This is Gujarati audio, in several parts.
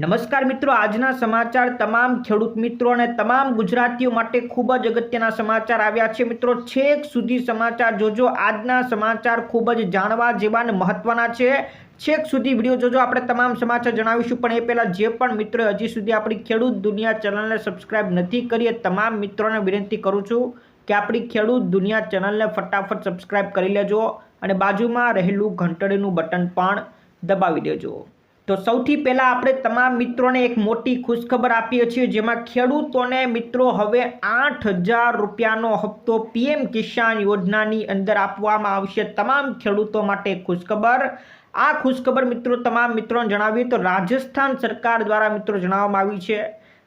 નમસ્કાર મિત્રો, આજના સમાચાર તમામ ખેડૂત મિત્રો અને તમામ ગુજરાતીઓ માટે ખૂબ જ અગત્યના સમાચાર આવ્યા છે. મિત્રો, છેક સુધી સમાચાર જોજો. આજના સમાચાર ખૂબ જ જાણવા જેવા અને મહત્વના છે. છેક સુધી વીડિયો જોજો. આપણે તમામ સમાચાર જણાવીશું. પણ એ પહેલાં જે પણ મિત્રોએ હજી સુધી આપણી ખેડૂત દુનિયા ચેનલને સબસ્ક્રાઇબ નથી કરી, એ તમામ મિત્રોને વિનંતી કરું છું કે આપણી ખેડૂત દુનિયા ચેનલને ફટાફટ સબસ્ક્રાઇબ કરી લેજો અને બાજુમાં રહેલું ઘંટડીનું બટન પણ દબાવી દેજો. તો સૌથી પહેલાં આપણે તમામ મિત્રોને એક મોટી ખુશખબર આપીએ છીએ, જેમાં ખેડૂતોને મિત્રો હવે આઠ હજાર રૂપિયાનો હપ્તો પીએમ કિસાન યોજનાની અંદર આપવામાં આવશે. તમામ ખેડૂતો માટે ખુશખબર. આ ખુશખબર મિત્રો તમામ મિત્રોને જણાવીએ તો રાજસ્થાન સરકાર દ્વારા મિત્રો જણાવવામાં આવી છે,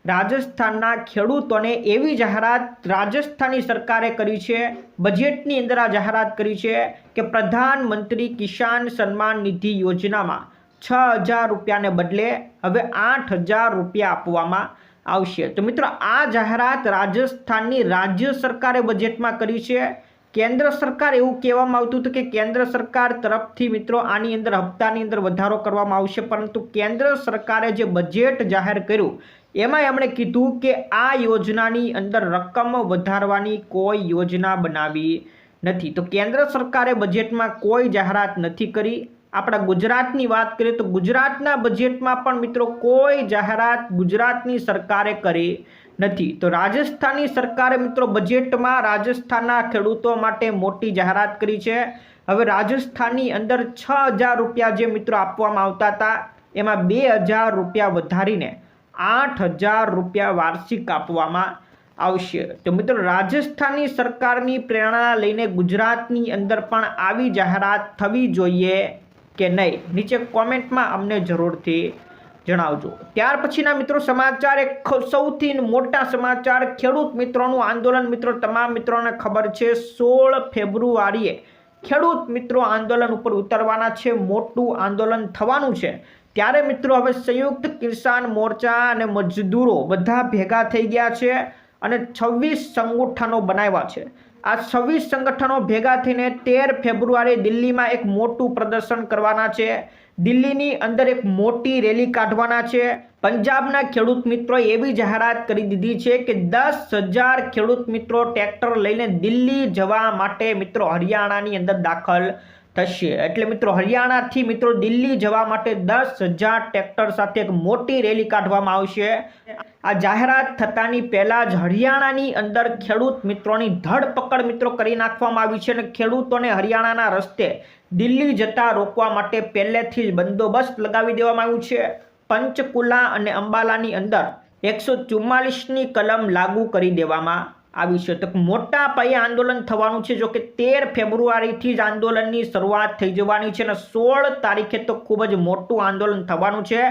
રાજસ્થાનના ખેડૂતોને એવી જાહેરાત રાજસ્થાની સરકારે કરી છે, બજેટની અંદર આ જાહેરાત કરી છે કે પ્રધાનમંત્રી કિસાન સન્માન નિધિ યોજનામાં છ હજાર રૂપિયાને બદલે હવે આઠ હજાર રૂપિયા આપવામાં આવશે. તો મિત્રો, આ જાહેરાત રાજસ્થાનની રાજ્ય સરકારે બજેટમાં કરી છે. કેન્દ્ર સરકાર એવું કહેવામાં આવતું હતું કે કેન્દ્ર સરકાર તરફથી મિત્રો આની અંદર, હપ્તાની અંદર વધારો કરવામાં આવશે. પરંતુ કેન્દ્ર સરકારે જે બજેટ જાહેર કર્યું એમાં એમણે કીધું કે આ યોજનાની અંદર રકમ વધારવાની કોઈ યોજના બનાવી નથી. તો કેન્દ્ર સરકારે બજેટમાં કોઈ જાહેરાત નથી કરી. આપણા ગુજરાતની વાત કરીએ તો ગુજરાતના બજેટમાં પણ મિત્રો કોઈ જાહેરાત ગુજરાતની સરકારે કરી નથી. તો રાજસ્થાની સરકારે મિત્રો બજેટમાં રાજસ્થાનના ખેડૂતો માટે મોટી જાહેરાત કરી છે. હવે રાજસ્થાનની અંદર છ હજાર રૂપિયા જે મિત્રો આપવામાં આવતા હતા, એમાં બે હજાર રૂપિયા વધારીને આઠ હજાર રૂપિયા વાર્ષિક આપવામાં આવશે. તો મિત્રો રાજસ્થાનની સરકારની પ્રેરણા લઈને ગુજરાતની અંદર પણ આવી જાહેરાત થવી જોઈએ. કે નહીં? નીચે કોમેન્ટમાં અમને જરૂરથી જણાવજો. ત્યાર પછીના મિત્રો સમાચાર, એક સૌથી મોટા સમાચાર, ખેડૂત મિત્રોનું આંદોલન. મિત્રો, તમામ મિત્રોને ખબર છે, સોળ ફેબ્રુઆરીએ ખેડૂત મિત્રો આંદોલન ઉપર ઉતરવાના છે, મોટું આંદોલન થવાનું છે. ત્યારે મિત્રો હવે સંયુક્ત કિસાન મોરચા અને મજદૂરો બધા ભેગા થઈ ગયા છે અને છવ્વીસ સંગઠનો બનાવ્યા છે. આ છવ્વીસ સંગઠનો ભેગા થઈને તેર ફેબ્રુઆરી દિલ્હીમાં એક મોટું પ્રદર્શન કરવાના છે. દિલ્હીની અંદર એક મોટી રેલી કાઢવાના છે. પંજાબના ખેડૂત મિત્રોએ એવી જાહેરાત કરી દીધી છે કે દસ હજાર ખેડૂત મિત્રો ટ્રેક્ટર લઈને દિલ્હી જવા માટે મિત્રો હરિયાણાની અંદર દાખલ થશે. એટલે મિત્રો, હરિયાણાથી મિત્રો દિલ્હી જવા માટે દસ હજાર ટ્રેક્ટર સાથે એક મોટી રેલી કાઢવામાં આવશે. આ જાહેરાત થતાની પહેલાં જ હરિયાણાની અંદર ખેડૂત મિત્રોની ધરપકડ મિત્રો કરી નાખવામાં આવી છે અને ખેડૂતોને હરિયાણાના રસ્તે દિલ્હી જતા રોકવા માટે પહેલેથી જ બંદોબસ્ત લગાવી દેવામાં આવ્યું છે. પંચકુલા અને અંબાલાની અંદર એકસો ચુમ્માલીસની કલમ લાગુ કરી દેવામાં આવી છે તો મોટા પાયે આંદોલન થવાનું છે. જો કે તેર ફેબ્રુઆરીથી જ આંદોલનની શરૂઆત થઈ જવાની છે અને સોળ તારીખે તો ખૂબ જ મોટું આંદોલન થવાનું છે.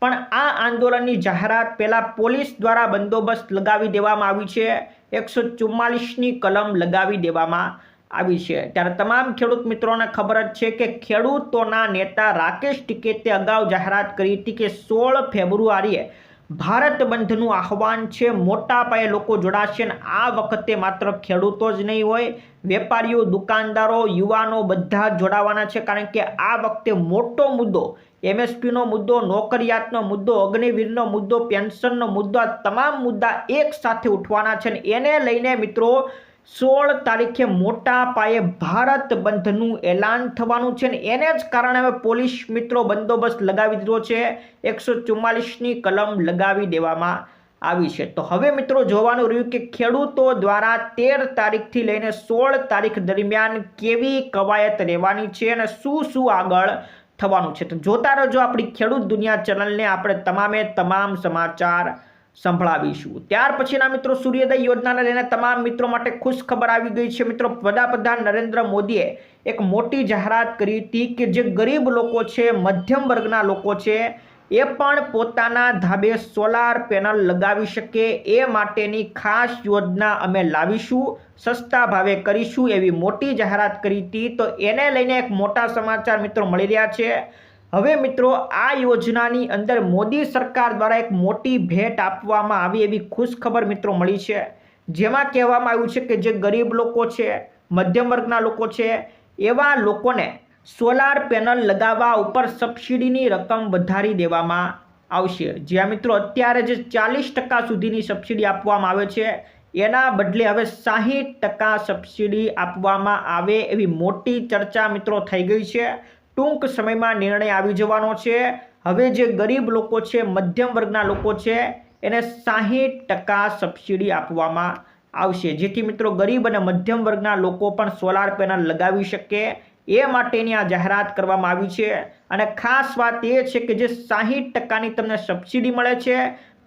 પણ આ આંદોલનની જાહેરાત પહેલાં પોલીસ દ્વારા બંદોબસ્ત લગાવી દેવામાં આવી છે. એકસો ચુમ્માલીસની કલમ લગાવી દેવામાં આવી છે. ત્યારે તમામ ખેડૂત મિત્રોને ખબર જ છે કે ખેડૂતોના નેતા રાકેશ ટિકેતે અગાઉ જાહેરાત કરી હતી કે સોળ ફેબ્રુઆરીએ ભારત બંધનું આહવાન છે, મોટા પાયે લોકો જોડાશે અને આ વખતે માત્ર ખેડૂતો જ નહીં હોય, વેપારીઓ, દુકાનદારો, યુવાનો બધા જ જોડાવાના છે. કારણ કે આ વખતે મોટો મુદ્દો, એમએસપીનો મુદ્દો, નોકરિયાતનો મુદ્દો, અગ્નિવીરનો મુદ્દો, પેન્શનનો મુદ્દો, આ તમામ મુદ્દા એક સાથે ઉઠવાના છે અને એને લઈને મિત્રો સોળ તારીખે મોટા પાયે ભારત બંધનું એલાન થવાનું છે ને એને જ કારણે હવે પોલીસ મિત્રો બંદોબસ્ત લગાવી દીધો છે. એકસો ચુમ્માલીસની કલમ લગાવી દેવામાં આવી છે. તો હવે મિત્રો જોવાનું રહ્યું કે ખેડૂતો દ્વારા તેર તારીખથી લઈને સોળ તારીખ દરમિયાન કેવી કવાયત રહેવાની છે અને શું શું આગળ થવાનું છે. તો જોતા રહેજો આપણી ખેડૂત દુનિયા ચેનલને. આપણે તમામે તમામ સમાચાર સંભળાવીશું. ત્યાર પછીના મિત્રો સૂર્યોદય યોજનાને લઈને તમામ મિત્રો માટે ખુશ ખબર આવી ગઈ છે. મિત્રો, વડાપ્રધાન નરેન્દ્ર મોદીએ એક મોટી જાહેરાત કરી હતી કે જે ગરીબ લોકો છે, મધ્યમ વર્ગના લોકો છે, એ પણ પોતાના ધાબે સોલાર પેનલ લગાવી શકે. એ માટેની ખાસ યોજના અમે લાવીશું, સસ્તા ભાવે કરીશું એવી મોટી જાહેરાત કરી હતી. તો એને લઈને એક મોટા સમાચાર મિત્રો મળી રહ્યા છે. હવે મિત્રો, આ યોજનાની અંદર મોદી સરકાર દ્વારા એક મોટી ભેટ આપવામાં આવી એવી ખુશખબર મિત્રો મળી છે. જેમાં કહેવામાં આવ્યું છે કે જે ગરીબ લોકો છે, મધ્યમ વર્ગના લોકો છે, એવા લોકોને સોલાર પેનલ લગાવવા ઉપર સબસિડીની રકમ વધારી દેવામાં આવશે. જ્યાં મિત્રો, અત્યારે જે ચાલીસ ટકા સુધીની સબસિડી આપવામાં આવે છે, એના બદલે હવે સાહીઠ ટકા સબસિડી આપવામાં આવે એવી મોટી ચર્ચા મિત્રો થઈ ગઈ છે. ટૂંક સમયમાં નિર્ણય આવી જવાનો છે. હવે જે ગરીબ લોકો છે, મધ્યમ વર્ગના લોકો છે, એને સાહીઠ ટકા સબસિડી આપવામાં આવશે. જેથી મિત્રો ગરીબ અને મધ્યમ વર્ગના લોકો પણ સોલાર પેનલ લગાવી શકે. એ માટેની આ જાહેરાત કરવામાં આવી છે. અને ખાસ વાત એ છે કે જે સાહીઠ ટકાની તમને સબસિડી મળે છે,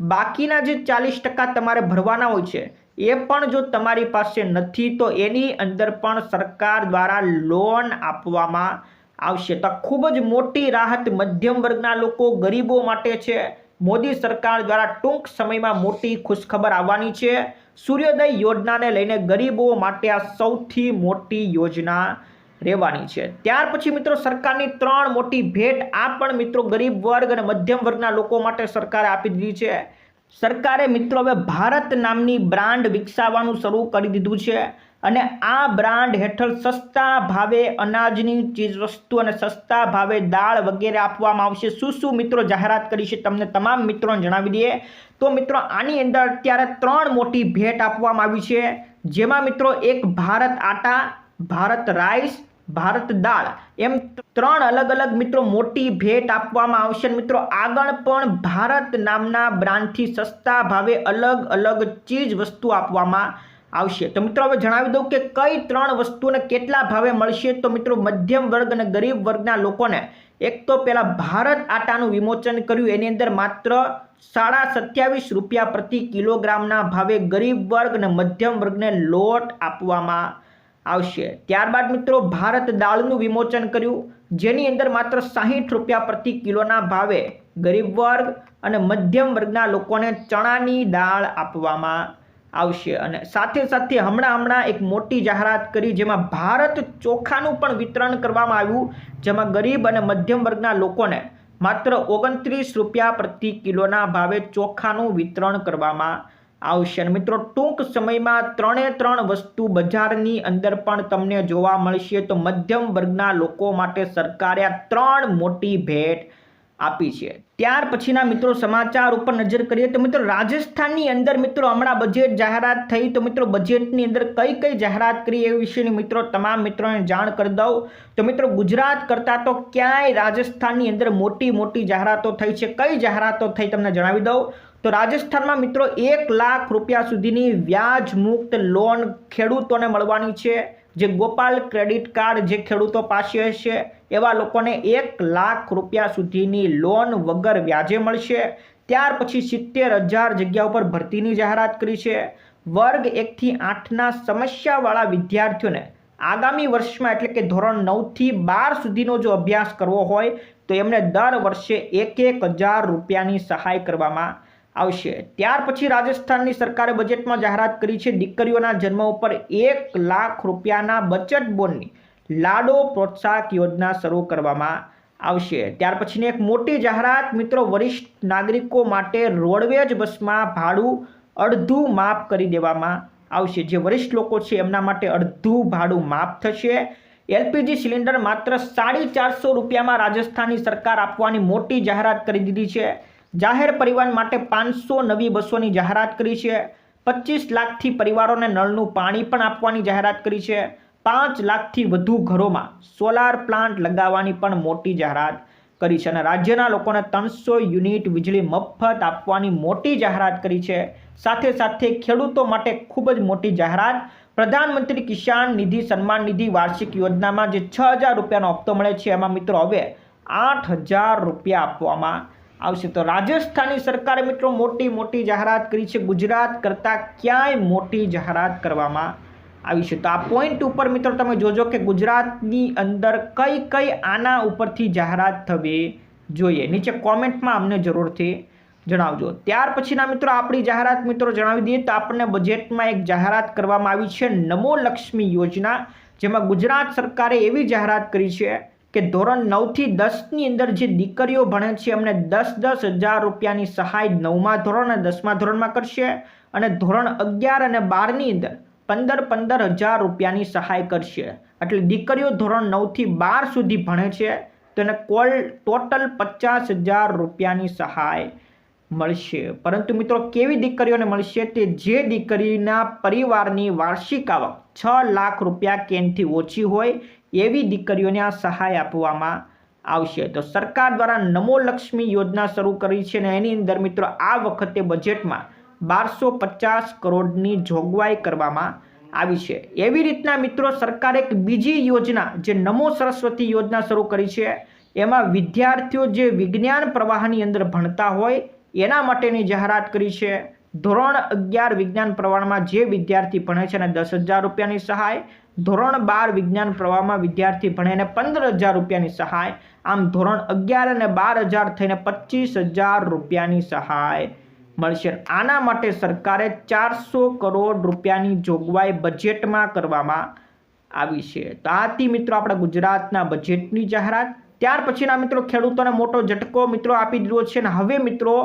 બાકીના જે ચાલીસ ટકા તમારે ભરવાના હોય છે, એ પણ જો તમારી પાસે નથી, તો એની અંદર પણ સરકાર દ્વારા લોન આપવામાં આવશે. તો ખૂબ જ મોટી રાહત મધ્યમ વર્ગના લોકો ગરીબો માટે છે. મોદી સરકાર દ્વારા ટૂંક સમયમાં મોટી ખુશખબર આવવાની છે. સૂર્યોદય યોજનાને લઈને ગરીબો માટે આ સૌથી મોટી યોજના રહેવાની છે. ત્યાર પછી મિત્રો સરકારની ત્રણ મોટી ભેટ આ પણ મિત્રો ગરીબ વર્ગ અને મધ્યમ વર્ગના લોકો માટે સરકારે આપી દીધી છે. સરકારે મિત્રો હવે ભારત નામની બ્રાન્ડ વિકસાવવાનું શરૂ કરી દીધું છે. અને આ બ્રાન્ડ હેઠળ સસ્તા ભાવે અનાજની ચીજવસ્તુ અને સસ્તા ભાવે દાળ વગેરે આપવામાં આવશે. શું શું મિત્રો જાહેરાત કરી છે તમને તમામ મિત્રોને જણાવી દઈએ. તો મિત્રો આની અંદર અત્યારે ત્રણ મોટી ભેટ આપવામાં આવી છે. જેમાં મિત્રો એક ભારત આટા, ભારત રાઈસ, ભારત દાળ એમ ત્રણ અલગ અલગ મિત્રો મોટી ભેટ આપવામાં આવશે. મિત્રો આગળ પણ ભારત નામના બ્રાન્ડથી સસ્તા ભાવે અલગ અલગ ચીજ વસ્તુ આપવામાં આવશે. તો મિત્રો હવે જણાવી દઉં કે કઈ ત્રણ વસ્તુને કેટલા ભાવે મળશે? તો મિત્રો મધ્યમ વર્ગ અને ગરીબ વર્ગના લોકોને એક તો પહેલાં ભારત આટાનું વિમોચન કર્યું. એની અંદર માત્ર સાડા સત્યાવીસ રૂપિયા પ્રતિ કિલોગ્રામના ભાવે ગરીબ વર્ગ અને મધ્યમ વર્ગને લોટ આપવામાં આવશે. ત્યારબાદ મિત્રો ભારત દાળનું વિમોચન કર્યું. જેની અંદર માત્ર સાહીઠ રૂપિયા પ્રતિ કિલોના ભાવે ગરીબ વર્ગ અને મધ્યમ વર્ગના લોકોને ચણાની દાળ આપવામાં આવશે. અને સાથે સાથે હમણાં હમણાં એક મોટી જાહેરાત કરી જેમાં ભારત ચોખાનું પણ વિતરણ કરવામાં આવ્યું, જેમાં ગરીબ અને મધ્યમ વર્ગના લોકોને માત્ર ઓગણત્રીસ રૂપિયા પ્રતિ કિલોના ભાવે ચોખાનું વિતરણ કરવામાં આવશે. અને મિત્રો, ટૂંક સમયમાં ત્રણે ત્રણ વસ્તુ બજારની અંદર પણ તમને જોવા મળશે. તો મધ્યમ વર્ગના લોકો માટે સરકારે આ ત્રણ મોટી ભેટ આપી છે. ત્યાર પછીના મિત્રો સમાચાર ઉપર નજર કરીએ તો મિત્રો રાજસ્થાનની અંદર મિત્રો હમણાં બજેટ જાહેરાત થઈ તો મિત્રો બજેટની અંદર કઈ કઈ જાહેરાત કરી એ વિશેની મિત્રો તમામ મિત્રોને જાણ કરી દઉં. તો મિત્રો ગુજરાત કરતાં તો ક્યાંય રાજસ્થાનની અંદર મોટી મોટી જાહેરાતો થઈ છે? કઈ જાહેરાતો થઈ તમને જણાવી દઉં? તો રાજસ્થાનમાં મિત્રો એક લાખ રૂપિયા સુધીની વ્યાજ મુક્ત લોન ખેડૂતોને મળવાની છે. જે ગોપાલ ક્રેડિટ કાર્ડ જે ખેડૂતો પાસે હશે એવા લોકોને એક લાખ રૂપિયા સુધીની લોન વગર વ્યાજે મળશે. ત્યાર પછી સિત્તેર હજાર જગ્યા ઉપર ભરતીની જાહેરાત કરી છે. વર્ગ એકથી આઠના સમસ્યાવાળા વિદ્યાર્થીઓને આગામી વર્ષમાં એટલે કે ધોરણ નવથી બાર સુધીનો જો અભ્યાસ કરવો હોય, તો એમને દર વર્ષે એક એક હજાર રૂપિયાની સહાય કરવામાં આવશે. ત્યાર પછી રાજસ્થાનની સરકારે બજેટમાં જાહેરાત કરી છે, દીકરીઓના જન્મ ઉપર એક લાખ રૂપિયાના બચત બોન્ડની લાડો પ્રોત્સાહક યોજના શરૂ કરવામાં આવશે. ત્યાર પછીની એક મોટી જાહેરાત, મિત્રો, વરિષ્ઠ નાગરિકો માટે રોડવેજ બસમાં ભાડું અડધું માફ કરી દેવામાં આવશે. જે વરિષ્ઠ લોકો છે, એમના માટે અડધું ભાડું માફ થશે. એલપીજી સિલિન્ડર માત્ર સાડી ચારસો રૂપિયામાં રાજસ્થાનની સરકાર આપવાની મોટી જાહેરાત કરી દીધી છે. જાહેર પરિવહન માટે પાંચસો નવી બસોની જાહેરાત કરી છે. પચીસ લાખથી પરિવારોને નળનું પાણી પણ આપવાની જાહેરાત કરી છે. પાંચ લાખથી વધુ ઘરોમાં સોલાર પ્લાન્ટ લગાવવાની પણ મોટી જાહેરાત કરી છે અને રાજ્યના લોકોને ત્રણસો યુનિટ વીજળી મફત આપવાની મોટી જાહેરાત કરી છે. સાથે સાથે ખેડૂતો માટે ખૂબ જ મોટી જાહેરાત. પ્રધાનમંત્રી કિસાન નિધિ સન્માન નિધિ વાર્ષિક યોજનામાં જે છ હજાર રૂપિયાનો હપ્તો મળે છે, એમાં મિત્રો હવે આઠ હજાર રૂપિયા આપવામાં આવશે. તો રાજસ્થાની સરકારે મિત્રો મોટી મોટી જાહેરાત કરી છે. ગુજરાત કરતાં ક્યાંય મોટી જાહેરાત કરવામાં આવી છે. તો આ પોઈન્ટ ઉપર મિત્રો તમે જોજો કે ગુજરાતની અંદર કઈ કઈ આના ઉપરથી જાહેરાત થવી જોઈએ. નીચે કોમેન્ટમાં અમને જરૂરથી જણાવજો. ત્યાર પછીના મિત્રો આપણી જાહેરાત મિત્રો જણાવી દઈએ તો આપણને બજેટમાં એક જાહેરાત કરવામાં આવી છે. નમો લક્ષ્મી યોજના, જેમાં ગુજરાત સરકારે એવી જાહેરાત કરી છે કે ધોરણ નવથી દસની અંદર જે દીકરીઓ ભણે છે, એમને દસ દસ હજાર રૂપિયાની સહાય નવમા ધોરણ અને દસમા ધોરણમાં કરશે અને ધોરણ અગિયાર અને બારની અંદર પંદર પંદર હજાર રૂપિયાની સહાય કરશે. એટલે દીકરીઓ ધોરણ નવથી બાર સુધી ભણે છે, તો એને કોલ ટોટલ પચાસ હજાર રૂપિયાની સહાય મળશે. પરંતુ મિત્રો, કેવી દીકરીઓને મળશે? તે જે દીકરીના પરિવારની વાર્ષિક આવક છ લાખ રૂપિયા કેનથી ઓછી હોય, એવી દીકરીઓને આ સહાય આપવામાં આવશે. તો સરકાર દ્વારા નમો લક્ષ્મી યોજના શરૂ કરી છે અને એની અંદર મિત્રો, આ વખતે બજેટમાં બારસો પચાસ કરોડની જોગવાઈ કરવામાં આવી છે. એવી રીતના મિત્રો સરકારે એક બીજી યોજના, જે નમો સરસ્વતી યોજના શરૂ કરી છે. એમાં વિદ્યાર્થીઓ જે વિજ્ઞાન પ્રવાહની અંદર ભણતા હોય, એના માટેની જાહેરાત કરી છે. ધોરણ અગિયાર વિજ્ઞાન પ્રવાહમાં જે વિદ્યાર્થી ભણે છે એને દસ હજાર રૂપિયાની સહાય, ધોરણ બાર વિજ્ઞાન પ્રવાહમાં વિદ્યાર્થી ભણે એને પંદર હજાર રૂપિયાની સહાય, આમ ધોરણ અગિયાર અને બાર હજાર થઈને પચીસ હજાર રૂપિયાની સહાય. મળશે. આના માટે સરકારે ચારસો કરોડ રૂપિયાની જોગવાઈ બજેટમાં કરવામાં આવી છે. તો આથી મિત્રો આપણા ગુજરાતના બજેટની જાહેરાત. ત્યાર પછીના મિત્રો ખેડૂતોને મોટો ઝટકો મિત્રો આપી દીધો છે અને હવે મિત્રો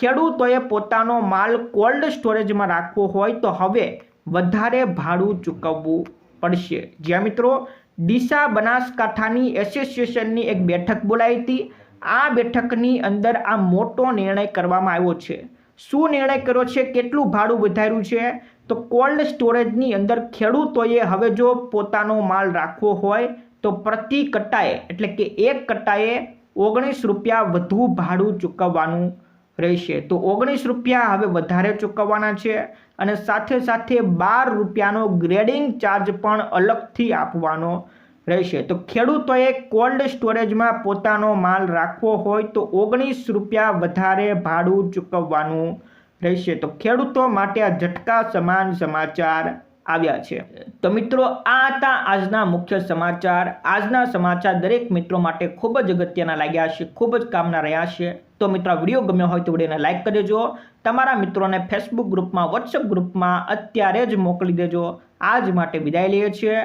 ખેડૂતોએ પોતાનો માલ કોલ્ડ સ્ટોરેજમાં રાખવો હોય તો હવે વધારે ભાડું ચૂકવવું પડશે. જ્યાં મિત્રો ડીસા બનાસકાંઠાની એસોસિએશનની એક બેઠક બોલાવી હતી. આ બેઠકની અંદર આ મોટો નિર્ણય કરવામાં આવ્યો છે. શું નિર્ણય કર્યો છે? કેટલું ભાડું વધાર્યું છે? તો કોલ્ડ સ્ટોરેજની અંદર ખેડૂતોએ હવે જો પોતાનો માલ રાખવો હોય તો પ્રતિ કટ્ટાએ, એટલે કે એક કટ્ટાએ ઓગણીસ રૂપિયા વધુ ભાડું ચૂકવવાનું રહેશે. તો ઓગણીસ રૂપિયા હવે વધારે ચૂકવવાના છે અને સાથે સાથે બાર રૂપિયાનો ગ્રેડિંગ ચાર્જ પણ અલગથી આપવાનો રહેશે. તો ખેડૂતોએ કોલ્ડ સ્ટોરેજમાં પોતાનો માલ રાખવો હોય તો ઓગણીસ રૂપિયા વધારે ભાડું ચૂકવવાનું રહેશે. તો ખેડૂતો માટે આ ઝટકા સમાન સમાચાર આવ્યા છે. તો મિત્રો, આ હતા આજના મુખ્ય સમાચાર. આજના સમાચાર દરેક મિત્રો માટે ખૂબ જ અગત્યના લાગ્યા છે, ખૂબ જ કામના રહ્યા છે. તો મિત્રો વીડિયો ગમ્યો હોય તો વિડીયોને લાઇક કરી દેજો. તમારા મિત્રોને ફેસબુક ગ્રુપમાં વોટ્સઅપ ગ્રુપમાં અત્યારે જ મોકલી દેજો. આજ માટે વિદાય લઈએ છીએ.